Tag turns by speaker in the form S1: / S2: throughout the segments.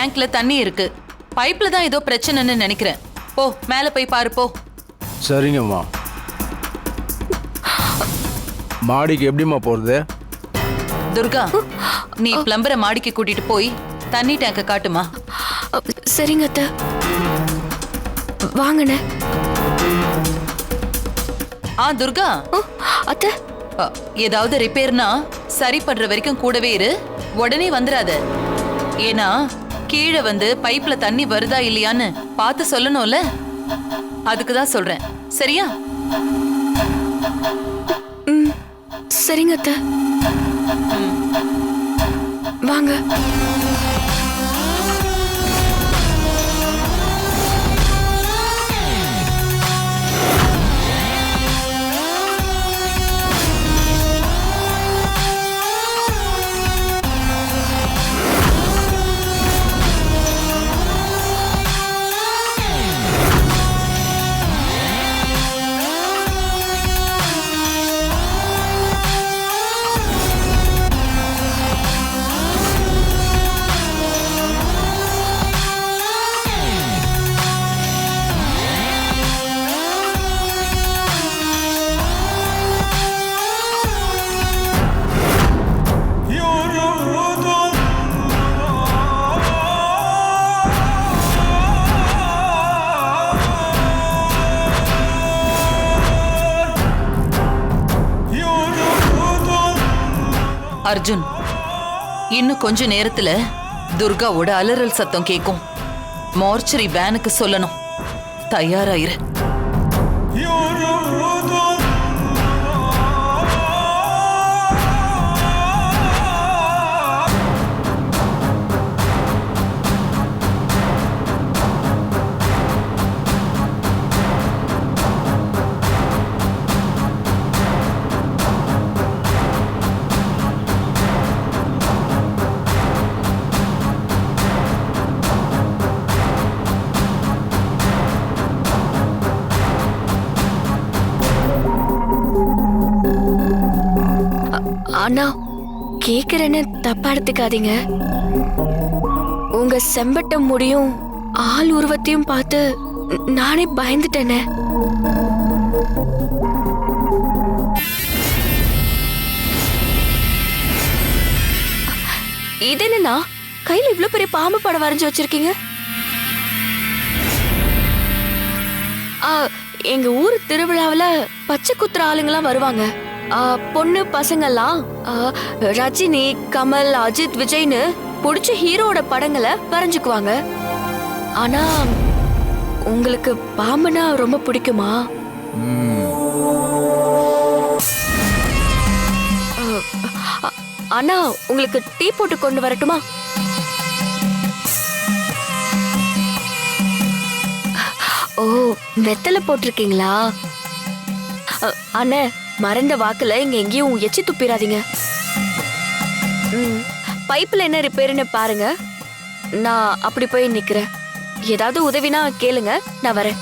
S1: டேங்க்ல தண்ணி இருக்கு. பைப்ல தான் ஏதோ பிரச்சனைன்னு நினைக்கிறேன். போ மேல போய் பாரு போ.
S2: சரிங்கம்மா. மாடிக்கு எப்படிம்மா போகிறது
S1: துர்கா நீ பிளம்பரை மாடிக்கு கூட்டிட்டு போய் தண்ணி டேங்க காட்டுமா.
S3: சரிங்க அத்தை. வாங்கண்ணே.
S1: ஆ துர்கா.
S3: அத்தை.
S1: அ, ஏதாவது ரிப்பேர்னா சரி பண்ற வரைக்கும் கூடவே இரு. உடனே வந்துடாத ஏன்னா கீழே வந்து பைப்ல தண்ணி வருதா இல்லையான்னு பார்த்து சொல்லணும்ல? அதுக்கு தான் சொல்றேன். சரியா?
S3: சரிங்க அத்தை. வாங்க.
S1: அர்ஜுன் இன்னும் கொஞ்ச நேரத்துல துர்காவோட அலறல் சத்தம் கேட்கும் மார்ச்சரி வேனுக்கு சொல்லணும். தயாராயிரு.
S3: தப்பா எடுத்துக்காதீங்க உங்க செம்பட்ட முடியும் ஆள் உருவத்தையும் பார்த்து நானே பயந்துட்டேனே. இது என்னன்னா கையில இவ்வளவு பெரிய பாம்பு படம் வரைஞ்சு வச்சிருக்கீங்க? ஆ, எங்க ஊர் திருவிழாவில் பச்சை குத்துற ஆளுங்கெல்லாம் வருவாங்க. பொண்ணு பசங்கள்லாம் ரஜினி கமல் அஜித் விஜய்னு பிடிச்ச ஹீரோட படங்களை வரைஞ்சுக்குவாங்க. ஆனா உங்களுக்கு பாம்புனா ரொம்ப பிடிக்குமா? அண்ணா உங்களுக்கு டீ போட்டு கொண்டு வரட்டுமா? ஓ வெத்தலை போட்டிருக்கீங்களா? அண்ணே மறந்த வாக்குல இங்க எங்கேயும் எச்சி துப்பிடாதீங்க ம், பைப்ல என்ன ரிப்பேர்னு பாருங்க. நான் அப்படி போய் நிக்கிறேன். ஏதாவது உதவினா கேளுங்க நான் வரேன்.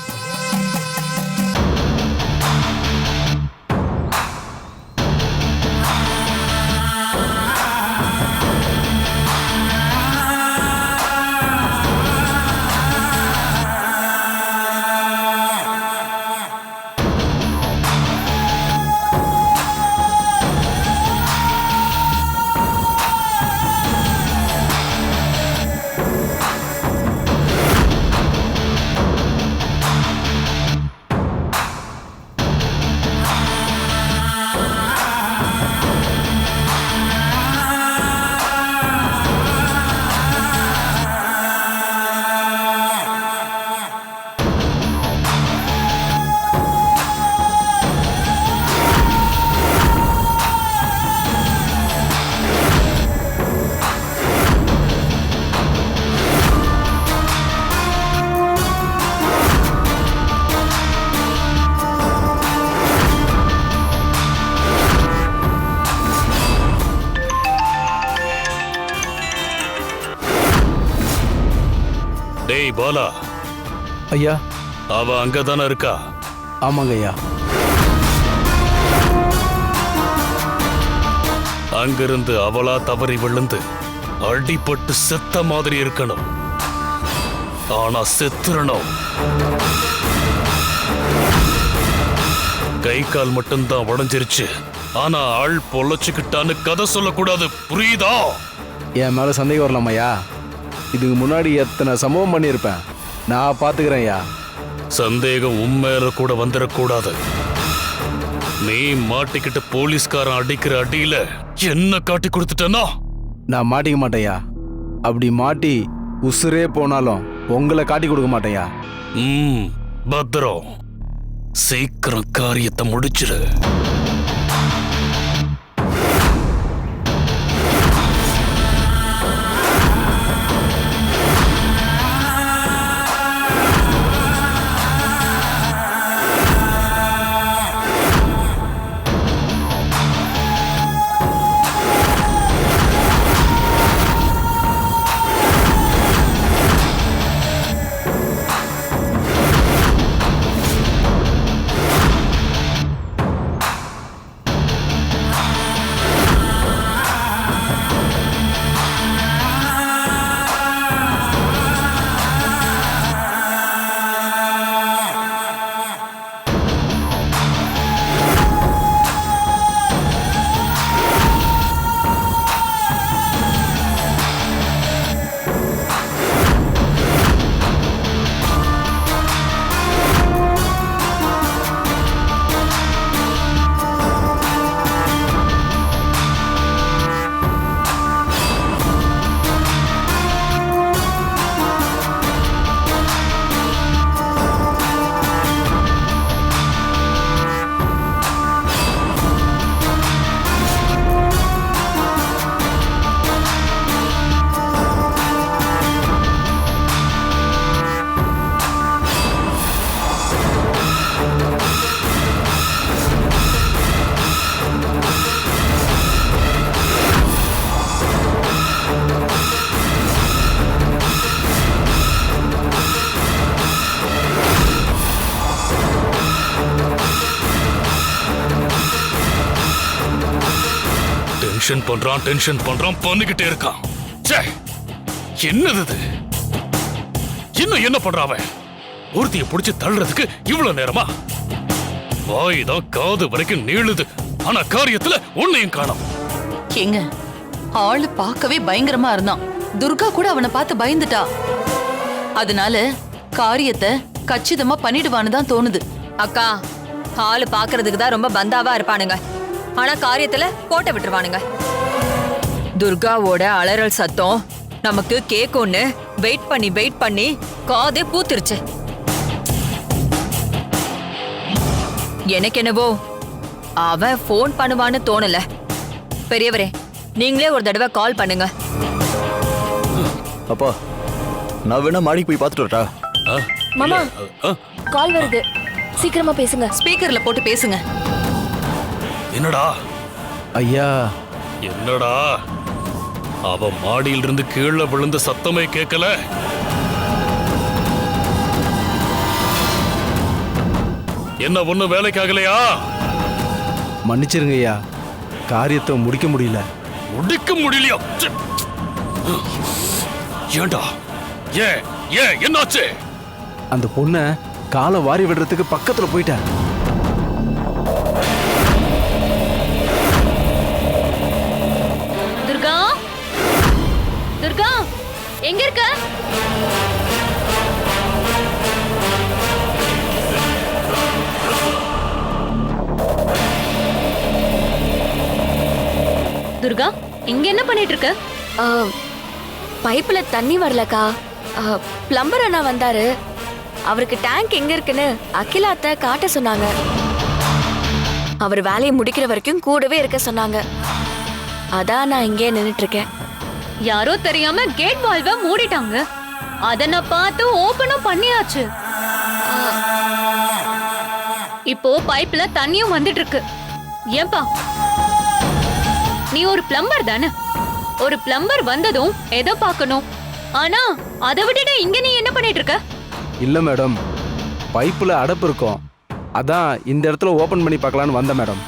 S4: பாலா.
S2: ஐயா.
S4: அவ அங்கதானே இருக்கா?
S2: ஆமாங்க ஐயா.
S4: அங்கிருந்து அவளா தவறி விழுந்து அடிபட்டு செத்த மாதிரி இருக்கணும். ஆனா செத்துறணும். கை கால் மட்டும்தான் உடஞ்சிருச்சு. ஆனா ஆள் பொழைச்சுக்கிட்டான்னு கதை சொல்லக்கூடாது. புரியுதா?
S2: என் மேலே சந்தேகம் வரலாம் ஐயா? இதுக்கு முன்னாடி எத்தனை சம்பவம் பண்ணியிருப்பேன். நான் பார்த்துக்கிறேன் ஐயா
S4: சந்தேகம் உண்மையில கூட வந்துடக்கூடாது நீ மாட்டிக்கிட்டு போலீஸ்காரன் அடிக்கிற அடியில என்ன காட்டி கொடுத்துட்டனா
S2: நான் மாட்டிக்க மாட்டேயா அப்படி மாட்டி உசுரே போனாலும் உங்களை காட்டி கொடுக்க மாட்டேயா
S4: ம் பத்திரம். சீக்கிரம் காரியத்தை முடிச்சிரு. டென்ஷன் பண்றான் டென்ஷன் பண்றான் பண்ணிக்கிட்டே இருக்கான். ச்சே என்னது இது? இன்னும் என்ன பண்றான் அவன்? ஒருத்திய புடிச்சு தள்ளுறதுக்கு இவ்வளவு நேரமா? வாய் தான் காது வரைக்கும் நீளுது. ஆனா காரியத்துல உன்னையும் காணோம்.
S1: ஏங்க ஆளு பார்க்கவே பயங்கரமா இருந்தான். துர்கா கூட அவனை பார்த்து பயந்துட்டா. அதனால காரியத்தை கச்சிதமா பண்ணிடுவான்னு தான் தோணுது.
S5: அக்கா ஆளு பாக்குறதுக்கு தான் ரொம்ப பந்தாவா இருப்பானுங்க. ஆனா காரியத்துல கோட்டை விட்டுருவானுங்க. துர்காவோட அலறல் சத்தம் நமக்கு கேக்கும்னு வெயிட் பண்ணி வெயிட் பண்ணி காதே பூத்துருச்சு. எனக்கு என்னவோ அவன் ஃபோன் பண்ணுவான்னு தோணல. பெரியவரே நீங்களே ஒரு தடவை கால் பண்ணுங்க.
S6: அப்பா நான் வேணா மாடிக்கு போய் பார்த்துட்டு வரட்டா?
S4: ஆ?
S3: மாமா. கால் வருது. சீக்கிரமா பேசுங்க.
S1: ஸ்பீக்கர்ல போட்டு பேசுங்க.
S4: என்னடா?
S2: ஐயா.
S4: என்னடா? அவ மாடியில இருந்து கீழே விழுந்த சத்தமே கேட்கல. என்ன ஒண்ணு வேலைக்காகலையா?
S2: மன்னிச்சிருங்க ஐயா. காரியத்தை முடிக்க முடியல.
S4: முடிக்க முடியலையா. ஏன்டா ஏன் ஏன் என்னாச்சு?
S2: அந்த பொண்ணை காலை வாரி விடுறதுக்கு பக்கத்தில் போயிட்டேன்
S3: துர்கா இங்க என்ன பண்ணிட்டு இருக்க பைப்ல தண்ணி வரலக்கா. பிளம்பர் அண்ணா வந்தாரு. அவருக்கு டேங்க் எங்க இருக்குன்னு அகிலா அத்தை காட்ட சொன்னாங்க. அவர் வேலையை முடிக்கிற வரைக்கும் கூடவே இருக்க சொன்னாங்க. அதான் நான் இங்கே நின்னுட்டு இருக்கேன்
S7: யாரோ தெரியாம கேட் வால்வ மூடிட்டாங்க. அத நான் பார்த்து ஓபனும் பண்ணியாச்சு. இப்போ பைப்ல தண்ணியும் வந்துட்டு இருக்கு ஏன்பா நீ ஒரு பிளம்பர் தானே? ஒரு பிளம்பர் வந்ததும் எதை பார்க்கணும்? ஆனா அதை விட்டுட்டு இங்க நீ என்ன பண்ணிட்டு இருக்க?
S2: இல்லை மேடம் பைப்பில் அடப்பு இருக்கும். அதான் இந்த இடத்துல ஓப்பன் பண்ணி பார்க்கலான்னு வந்தேன் மேடம்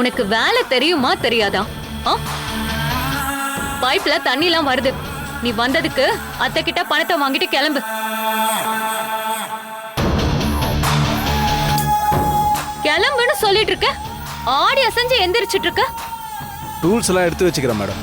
S7: உனக்கு வேலை தெரியுமா தெரியாதா? பைப்ல தண்ணிலாம் வருது. நீ வந்ததுக்கு அத்தை கிட்ட பணத்தை வாங்கிட்டு கிளம்பு. கிளம்புன்னு சொல்லிட்டு இருக்க? ஆடி அசைஞ்சு எந்திரிச்சிட்டு இருக்க?
S2: டூல்ஸ் எல்லாம் எடுத்து வச்சுக்கிறேன் மேடம்.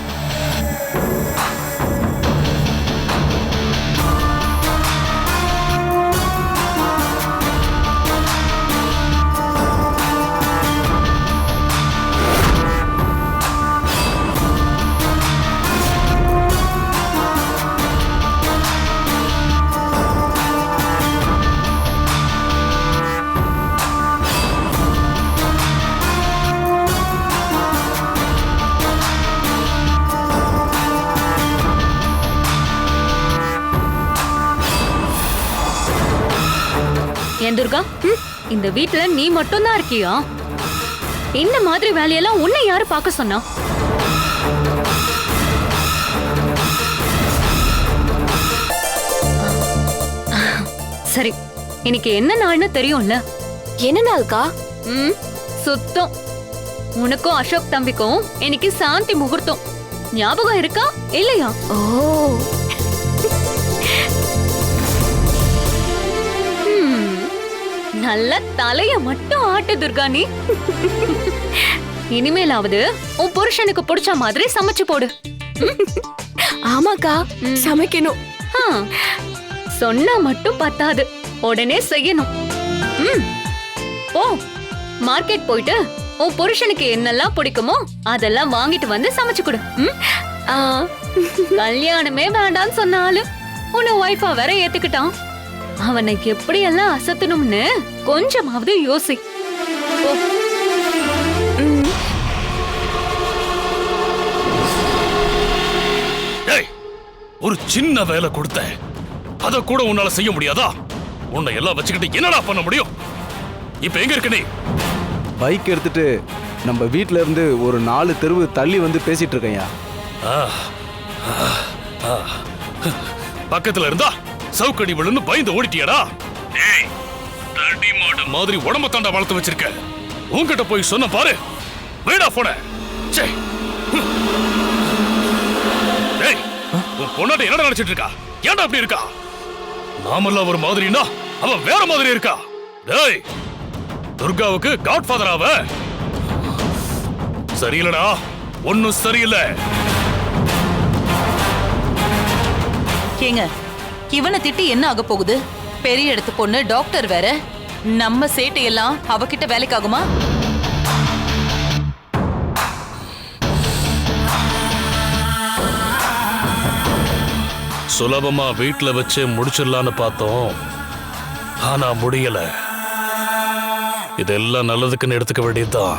S7: ஏன் துர்கா? இந்த வீட்ல நீ மட்டும் தான் இருக்கியா? இந்த மாதிரி வேலையெல்லாம் உன்னை யாரு பார்க்க சொன்னா? சரி இன்னைக்கு என்ன நாள்னு தெரியும்ல?
S3: என்ன நாள்க்கா?
S7: ம் சுத்தம். உனக்கும் அசோக் தம்பிக்கும் இன்னைக்கு சாந்தி முகூர்த்தம். ஞாபகம் இருக்கா? இல்லையா?
S3: ஓ.
S7: நல்ல தலைய மட்டும் ஆட்டு துர்கா நீ. இனிமேலாவது உன் புருஷனுக்கு பிடிச்ச மாதிரி சமைச்சு போடு.
S3: ஆமாக்கா சமைக்கணும்.
S7: ஆ, சொன்னா மட்டும் பத்தாது. உடனே செய்யணும். ம், போ மார்க்கெட் போயிட்டு உன் புருஷனுக்கு என்னெல்லாம் பிடிக்குமோ அதெல்லாம் வாங்கிட்டு வந்து சமைச்சு கொடு. ம்?
S3: ஆ,
S7: கல்யாணமே வேண்டாம்னு சொன்னாலும் உன்னை ஒய்ஃபா வேற ஏத்துக்கிட்டான். அவனை எப்படியெல்லாம் அசத்தணும்னு கொஞ்சமாவது யோசி.
S4: ஒரு சின்ன வேலை கொடுத்தேன். அத கூட உன்னால செய்ய முடியாதா? உன்னை எல்லாம் வச்சுக்கிட்டு என்னடா பண்ண முடியும்? இப்ப எங்க இருக்க நீ?
S2: பைக் எடுத்துட்டு நம்ம வீட்ல இருந்து ஒரு நாலு தெருவு தள்ளி வந்து பேசிட்டு இருக்கேன்யா.
S4: ஆ, ஆ, ஆ. பக்கத்துல இருந்தா? சவுக்கடி விழுந்து பயந்து ஓடிட்டியடா. டேய் தடி மாடு. மாதிரி உடம்ப தாண்டா வளர்த்து வச்சிருக்க. உன்கிட்ட போய் சொன்ன பாரு. வேடா போன. சே டேய் உன் பொண்ணாட்ட என்னடா நினைச்சிட்டு இருக்கா? ஏன்டா அப்படி இருக்கா? நாமெல்லாம் ஒரு மாதிரினா அவன் வேற மாதிரி இருக்கா? டேய் துர்காவுக்கு காட்ஃபாதர் அவ சரியில்லடா. ஒன்னும் சரியில்லை.
S1: ஏங்க இவனை திட்டி என்ன ஆக போகுது? பெரிய இடத்து பொண்ணு டாக்டர் வேற. நம்ம சேட்டையெல்லாம் அவகிட்ட வேலைக்காகுமா?
S4: சுலபமா வீட்டில் வச்சு முடிச்சிடலான்னு பார்த்தோம். ஆனா முடியல. இதெல்லாம் நல்லதுக்குன்னு எடுத்துக்க வேண்டியதுதான்.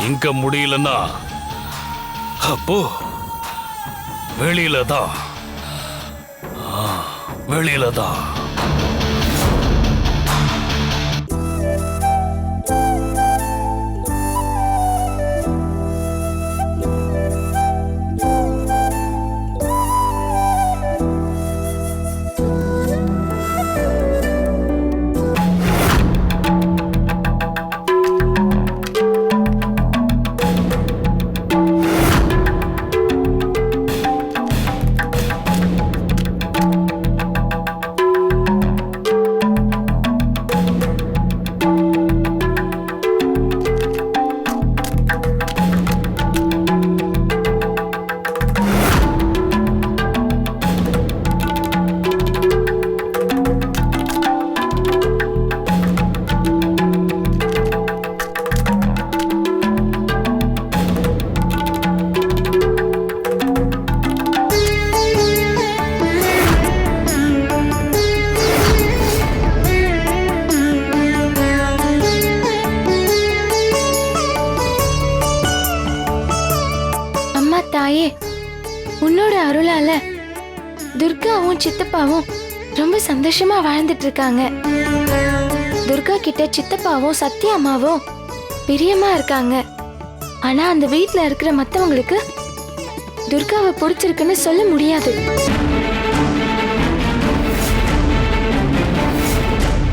S4: இங்க முடியலன்னா அப்போ வெளியில தான். வெளியில தான்
S8: அம்மாவும் சித்தப்பாவும் ரொம்ப சந்தோஷமா வாழ்ந்துட்டு இருக்காங்க துர்கா கிட்ட சித்தப்பாவும் சத்யா அம்மாவும் பிரியமா இருக்காங்க. ஆனா அந்த வீட்ல இருக்கிற மத்தவங்களுக்கு துர்காவை பிடிச்சிருக்குன்னு சொல்ல முடியாது.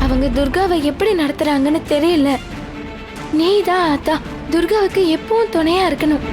S8: அவங்க துர்காவை எப்படி நடத்துறாங்கன்னு தெரியல. நீ தான் அத்தா. துர்காவுக்கு எப்பவும் துணையா இருக்கணும்.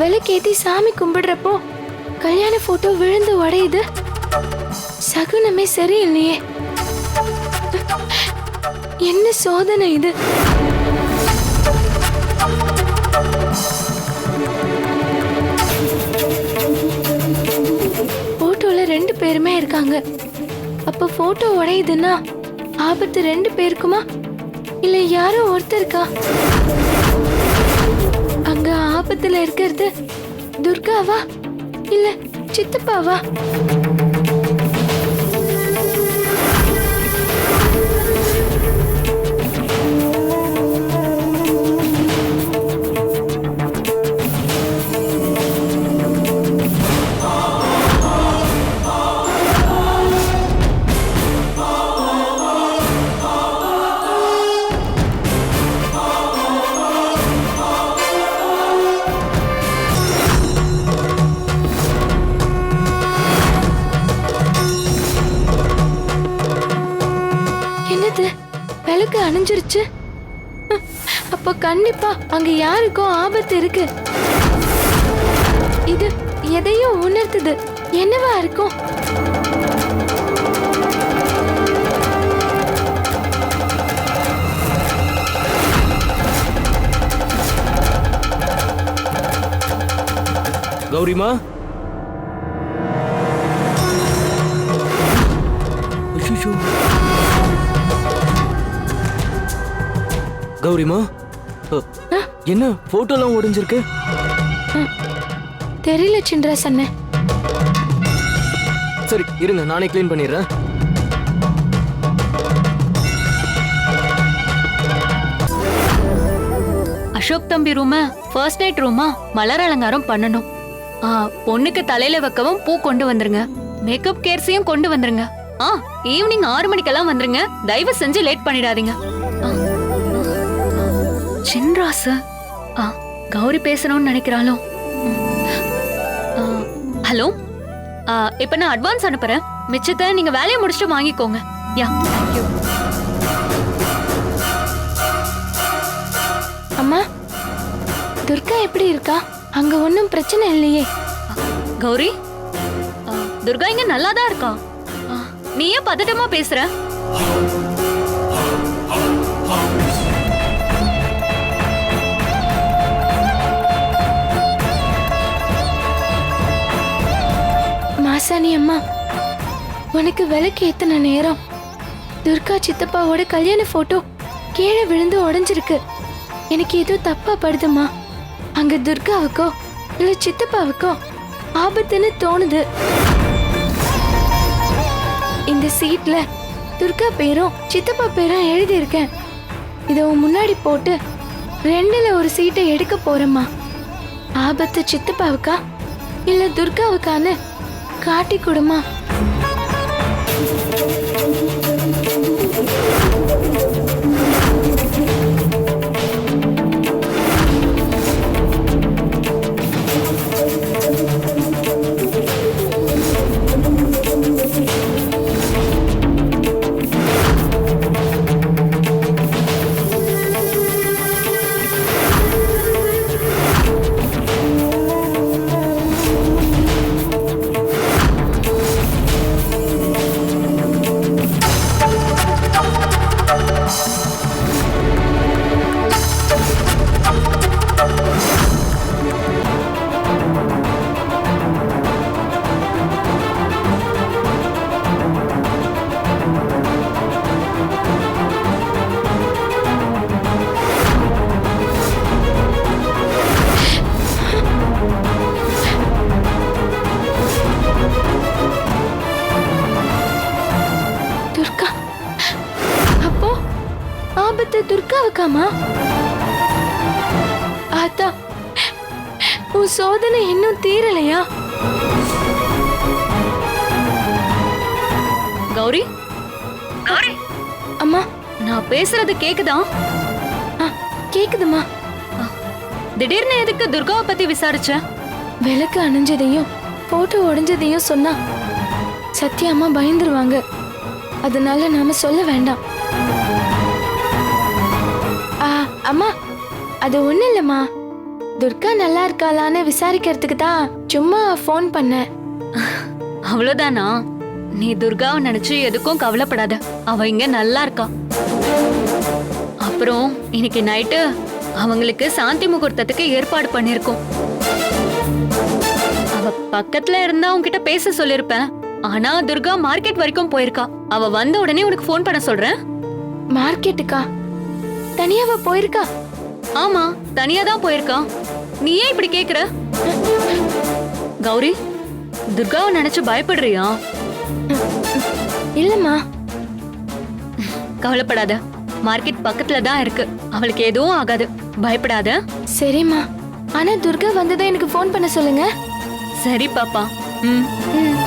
S8: விளக்கேத்தி சாமி கும்பிடுறப்போ கல்யாண போட்டோ விழுந்து உடையுது. சகுனமே சரியில்லையே. என்ன சோதனை இது? போட்டோல ரெண்டு பேருமே இருக்காங்க. அப்ப போட்டோ உடையுதுன்னா ஆபத்து ரெண்டு பேருக்குமா? இல்ல யாரோ ஒருத்தருக்கா? அங்க ஆபத்துல இருக்கிறது. துர்காவா? இல்ல சித்தப்பாவா? அங்க யாருக்கோ ஆபத்து இருக்கு. இது எதையும் உணர்த்துது. என்னவா இருக்கும்?
S9: கௌரிமா? கௌரிமா? என்ன போட்டோலாம் உடைஞ்சிருக்கு?
S8: தெரியல சின்ராஸ் அண்ணன்
S9: சரி இருங்க நானே க்ளீன் பண்ணிடுறேன்.
S7: அசோக் தம்பி ரூம ஃபர்ஸ்ட் நைட் ரூமா மலர் அலங்காரம் பண்ணணும். ஆ பொண்ணுக்கு தலையில வைக்கவும் பூ கொண்டு வந்துருங்க. மேக்கப் கேர்ஸையும் கொண்டு வந்துருங்க. ஆ ஈவினிங் ஆறு மணிக்கெல்லாம் வந்துருங்க. தயவு செஞ்சு லேட் பண்ணிடாதீங்க. சின்ராசு ஆ கௌரி பேசணும்னு நினைக்கிறாளோ? ஹலோ? ஆ, நான் அட்வான்ஸ் அனுப்புறேன். மிச்சத்தை நீங்க வேலையை முடிச்சுட்டு வாங்கிக்கோங்க. யா தேங்க்யூ
S8: அம்மா துர்கா எப்படி இருக்கா? அங்க ஒன்றும் பிரச்சனை இல்லையே.
S7: கௌரி துர்கா இங்க நல்லா தான் இருக்கா? ஆ, நீ ஏன் பதட்டமா பேசுற?
S8: உனக்கு விளக்கு ஏத்தின நேரம். துர்கா சித்தப்பாவோட கல்யாண போட்டோ கீழே விழுந்து உடைஞ்சிருக்கு. எனக்கு ஏதோ தப்பா படுதுமா? அங்க துர்காவுக்கோ இல்ல சித்தப்பாவுக்கோ ஆபத்துன்னு தோணுது. இந்த சீட்ல துர்கா பேரும் சித்தப்பா பேரும் எழுதியிருக்கேன். இதை முன்னாடி போட்டு ரெண்டுல ஒரு சீட்டை எடுக்க போறேம்மா. ஆபத்து சித்தப்பாவுக்கா இல்ல துர்காவுக்கான்னு காட்டி கொடுமா?
S7: பேசுறது கேக்குதா?
S8: கேக்குதுமா.
S7: திடீர்னு எதுக்கு துர்காவை பத்தி விசாரிச்ச?
S8: விளக்கு அணைஞ்சதையும் போட்டோ உடைஞ்சதையும் சொன்னா சத்யா அம்மா பயந்துருவாங்க. அதனால நாம சொல்ல வேண்டாம். ஆ, அம்மா அது ஒண்ணு இல்லம்மா. துர்கா நல்லா இருக்காளான்னு விசாரிக்கிறதுக்கு தான் சும்மா ஃபோன் பண்ணேன்
S7: அவ்வளவுதானா? நீ துர்காவை நினைச்சு எதுக்கும் கவலைப்படாத. அவ இங்க நல்லா இருக்கா. அப்புறம் இன்னைக்கு நைட்டு அவங்களுக்கு சாந்தி முகூர்த்தத்துக்கு ஏற்பாடு பண்ணிருக்கோம். அவ பக்கத்துல இருந்தா உன்கிட்ட பேச சொல்லிருப்பேன். ஆனா துர்கா மார்க்கெட் வரைக்கும் போயிருக்கா. அவ வந்த உடனே உனக்கு ஃபோன் பண்ண சொல்றேன்.
S8: மார்க்கெட்டுக்கா தனியாவா போயிருக்கா?
S7: ஆமா தனியா தான் போயிருக்கா. நீ ஏன் இப்படி கேக்குற? கௌரி துர்காவை நினைச்சு பயப்படுறியா?
S8: இல்லம்மா.
S7: கவலைப்படாத. மார்க்கெட் பக்கத்துல தான் இருக்கு. அவளுக்கு எதுவும் ஆகாது. பயப்படாத.
S8: சரிம்மா. ஆனா துர்கா வந்ததும் எனக்கு ஃபோன் பண்ண சொல்லுங்க.
S7: சரி பாப்பா. ம்.
S8: ம்.